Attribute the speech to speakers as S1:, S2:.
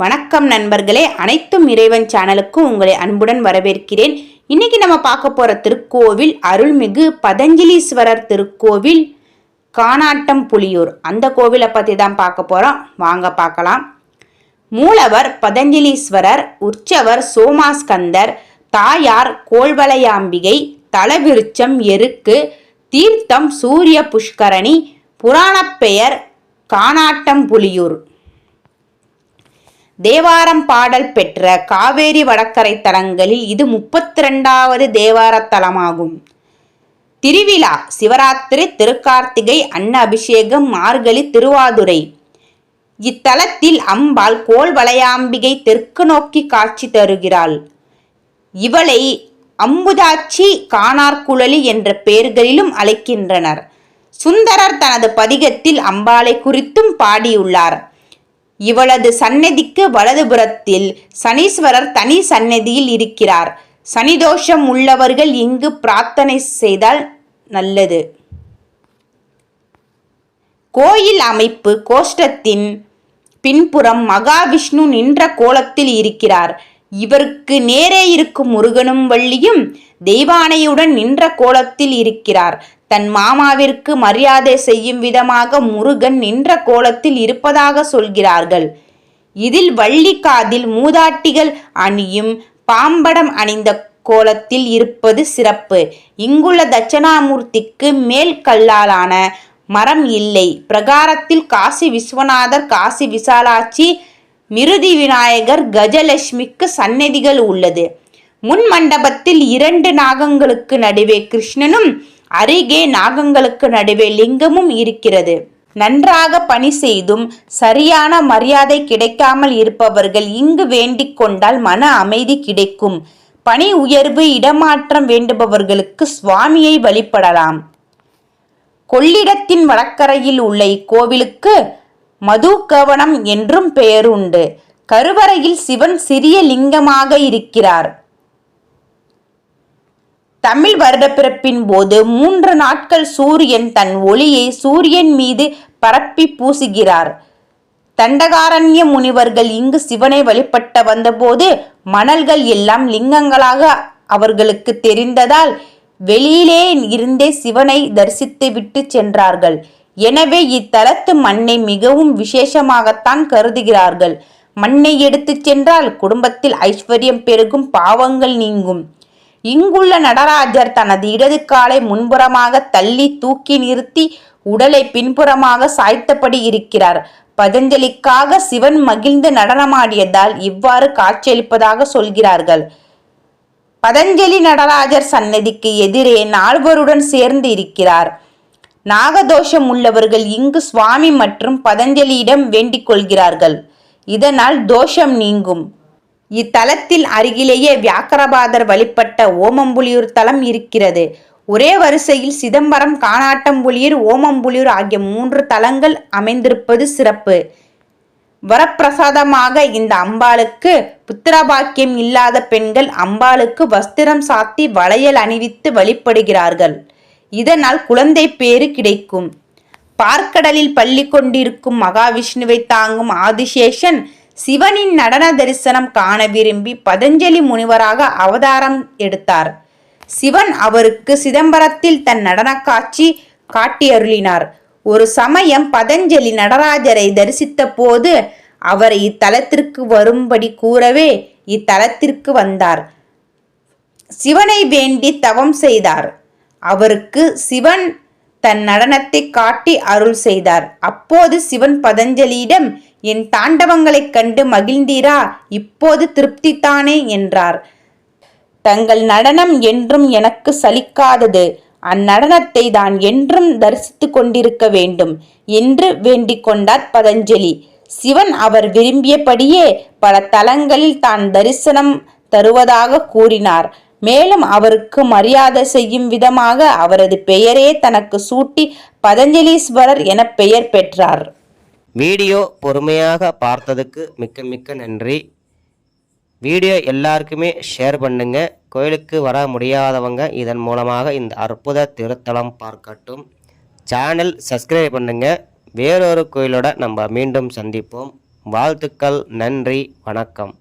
S1: வணக்கம் நண்பர்களே. அனைத்தும் இறைவன் சேனலுக்கு உங்களை அன்புடன் வரவேற்கிறேன். இன்னைக்கு நம்ம பார்க்க போற திருக்கோவில் அருள்மிகு பதஞ்சலீஸ்வரர் திருக்கோவில் காணாட்டம் புலியூர். அந்த கோவிலை பத்தி தான் பார்க்க போறோம். வாங்க பார்க்கலாம். மூலவர் பதஞ்சலீஸ்வரர் உற்சவர் சோமாஸ்கந்தர் தாயார் கோள்வலையாம்பிகை தலவிருச்சம் எருக்கு தீர்த்தம் சூரிய புஷ்கரணி புராணப் பெயர் காணாட்டம் புலியூர். தேவாரம் பாடல் பெற்ற காவேரி வடக்கரை தலங்களில் இது முப்பத்தி ரெண்டாவது தேவார தலமாகும் திருவிழா சிவராத்திரி திருக்கார்த்திகை அன்ன அபிஷேகம் மார்கழி திருவாதுரை. இத்தலத்தில் அம்பாள் கோல் வளையாம்பிகை தெற்கு நோக்கி காட்சி தருகிறாள். இவளை அம்புதாட்சி காணார்குழலி என்ற பெயர்களிலும் அழைக்கின்றனர். சுந்தரர் தனது பதிகத்தில் அம்பாளை குறித்தும் பாடியுள்ளார். இவளது சந்நிதிக்கு வலதுபுறத்தில் சனீஸ்வரர் தனி சந்நிதியில் இருக்கிறார். சனிதோஷம் உள்ளவர்கள் இங்கு பிரார்த்தனை செய்தால் நல்லது. கோயில் அமைப்பு கோஷ்டத்தின் பின்புறம் மகாவிஷ்ணு நின்ற கோலத்தில் இருக்கிறார். இவருக்கு நேரே இருக்கும் முருகனும் வள்ளியும் தெய்வானையுடன் நின்ற கோலத்தில் இருக்கிறார். தன் மாமாவிற்கு மரியாதை செய்யும் விதமாக முருகன் நின்ற கோலத்தில் இருப்பதாக சொல்கிறார்கள். இதில் வள்ளி காதில் மூதாட்டிகள் அணியும் பாம்படம் அணிந்த கோலத்தில் இருப்பது சிறப்பு. இங்குள்ள தட்சணாமூர்த்திக்கு மேல் கல்லாலான மரம் இல்லை. பிரகாரத்தில் காசி விஸ்வநாதர் காசி விசாலாட்சி மிருதி விநாயகர் கஜலட்சுமிக்கு சன்னதிகள் உள்ளது. முன் மண்டபத்தில் இரண்டு நாகங்களுக்கு நடுவே கிருஷ்ணனும் அருகே நாகங்களுக்கு நடுவே லிங்கமும் இருக்கிறது. நன்றாக பணி செய்தும் சரியான மரியாதை கிடைக்காமல் இருப்பவர்கள் இங்கு வேண்டிக் கொண்டால் மன அமைதி கிடைக்கும். பணி உயர்வு இடமாற்றம் வேண்டுபவர்களுக்கு சுவாமியை வழிபடலாம். கொள்ளிடத்தின் வடக்கரையில் உள்ள இக்கோவிலுக்கு மதுகவனம் என்றும் பெயருண்டு. கருவறையில் சிவன் சிறிய லிங்கமாக இருக்கிறார். தமிழ் வருடப்பிறப்பின் போது மூன்று நாட்கள் சூரியன் தன் ஒளியை சூரியன் மீது பரப்பி பூசுகிறார். தண்டகாரண்ய முனிவர்கள் இங்கு சிவனை வழிபட்ட வந்தபோது மணல்கள் எல்லாம் லிங்கங்களாக அவர்களுக்கு தெரிந்ததால் வெளியிலே இருந்தே சிவனை தரிசித்து விட்டு சென்றார்கள். எனவே இத்தலத்து மண்ணை மிகவும் விசேஷமாகத்தான் கருதுகிறார்கள். மண்ணை எடுத்துச் சென்றால் குடும்பத்தில் ஐஸ்வர்யம் பெருகும் பாவங்கள் நீங்கும். இங்குள்ள நடராஜர் தனது இடது காலை முன்புறமாக தள்ளி தூக்கி நிறுத்தி உடலை பின்புறமாக சாய்த்தபடி இருக்கிறார். பதஞ்சலிக்காக சிவன் மகிழ்ந்து நடனமாடியதால் இவ்வாறு காட்சியளிப்பதாக சொல்கிறார்கள். பதஞ்சலி நடராஜர் சன்னதிக்கு எதிரே நால்வருடன் சேர்ந்து இருக்கிறார். நாகதோஷம் உள்ளவர்கள் இங்கு சுவாமி மற்றும் பதஞ்சலியிடம் வேண்டிக் கொள்கிறார்கள். இதனால் தோஷம் நீங்கும். இத்தலத்தில் அருகிலேயே வியாக்கரபாதர் வழிபட்ட ஓமம்புலியூர் தலம் இருக்கிறது. ஒரே வரிசையில் சிதம்பரம் காணாட்டம்புலியூர் ஓமம்புலியூர் ஆகிய மூன்று தலங்கள் அமைந்திருப்பது சிறப்பு. வரப்பிரசாதமாக இந்த அம்பாளுக்கு புத்திரபாக்கியம் இல்லாத பெண்கள் அம்பாளுக்கு வஸ்திரம் சாத்தி வளையல் அணிவித்து வழிபடுகிறார்கள். இதனால் குழந்தை பேறு கிடைக்கும். பார்க்கடலில் பள்ளி கொண்டிருக்கும் மகாவிஷ்ணுவை தாங்கும் ஆதிசேஷன் சிவனின் நடன தரிசனம் காண விரும்பி பதஞ்சலி முனிவராக அவதாரம் எடுத்தார். சிவன் அவருக்கு சிதம்பரத்தில் தன் நடன காட்சி காட்டி அருளினார் ஒரு சமயம் பதஞ்சலி நடராஜரை தரிசித்த போது அவர் இத்தலத்திற்கு வரும்படி கூறவே இத்தலத்திற்கு வந்தார். சிவனை வேண்டி தவம் செய்தார். அவருக்கு சிவன் தன் நடனத்தை காட்டி அருள் செய்தார். அப்போது சிவன் பதஞ்சலியிடம் என் தாண்டவங்களைக் கண்டு மகிழ்ந்தீரா? இப்போது திருப்தித்தானே என்றார். தங்கள் நடனம் என்றும் எனக்கு சலிக்காதது. அந்நடனத்தை தான் என்றும் தரிசித்து கொண்டிருக்க வேண்டும் என்று வேண்டிக் கொண்டார் பதஞ்சலி. சிவன் அவர் விரும்பியபடியே பல தலங்களில் தான் தரிசனம் தருவதாக கூறினார். மேலும் அவருக்கு மரியாதை செய்யும் விதமாக அவரது பெயரே தனக்கு சூட்டி பதஞ்சலீஸ்வரர் என பெயர் பெற்றார்.
S2: வீடியோ பொறுமையாக பார்த்ததுக்கு மிக்க மிக்க நன்றி. வீடியோ எல்லாருக்குமே ஷேர் பண்ணுங்க. கோயிலுக்கு வர முடியாதவங்க இதன் மூலமாக இந்த அற்புத திருத்தலம் பார்க்கட்டும். சேனல் சப்ஸ்கிரைப் பண்ணுங்க. வேறொரு கோயிலோட நம்ம மீண்டும் சந்திப்போம். வாழ்த்துக்கள் நன்றி வணக்கம்.